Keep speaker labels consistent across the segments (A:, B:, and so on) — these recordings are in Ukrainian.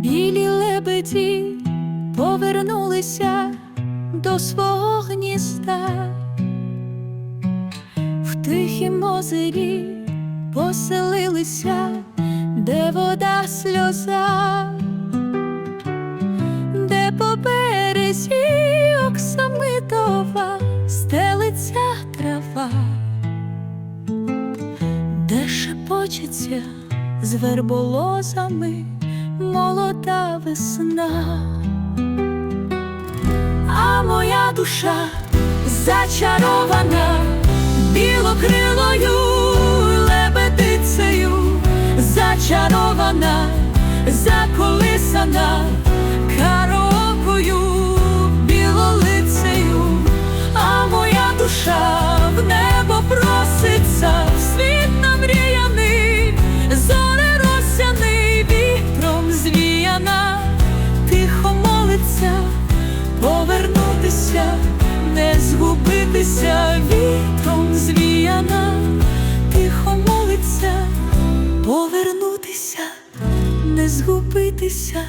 A: білі лебеді повернулися до свого гнізда, в тихім озері поселилися, де вода сльоза, де по березі оксамитова стелиться трава, де шепочеться з верболозами молода весна, а моя душа зачарована білокрилою лебедицею, зачарована, заколисана згубитися вітром звіяна, тихо молиться, повернутися, не згубитися.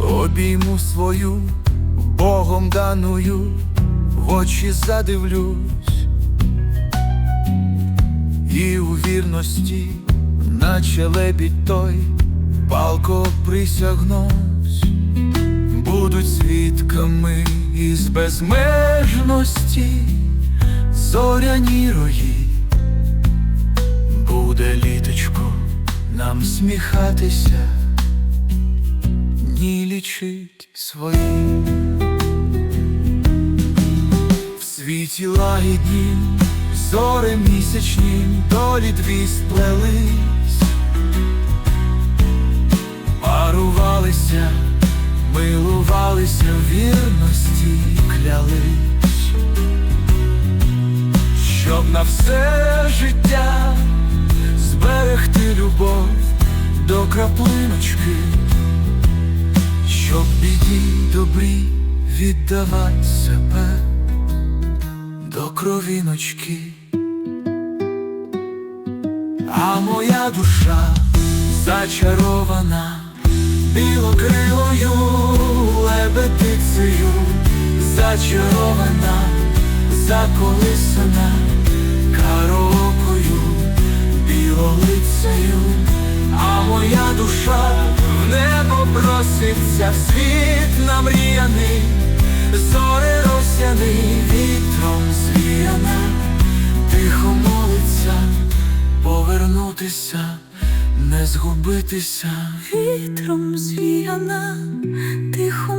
B: Обійму свою Богом даную, в очі задивлюсь, і у вірності, наче лебідь той, палко присягнусь, будуть свідками із безмежності, зоряні рої, буде літочко нам сміхатися. Дні лічить свої. В світі лагідні, зори місячні, долі дві сплелись, парувалися, милувалися в вірності, клялись, щоб на все життя зберегти любов до краплиночки щоб біді добрі віддавать себе до кровіночки, а моя душа зачарована білокрилою лебедицею, зачарована, заколисана карокою, білолицею, а моя душа в небо проситься, в світ намріяний, зори росяний вітром звіяна, тихо молиться, повернутися, не згубитися.
A: Вітром звіяна, тихо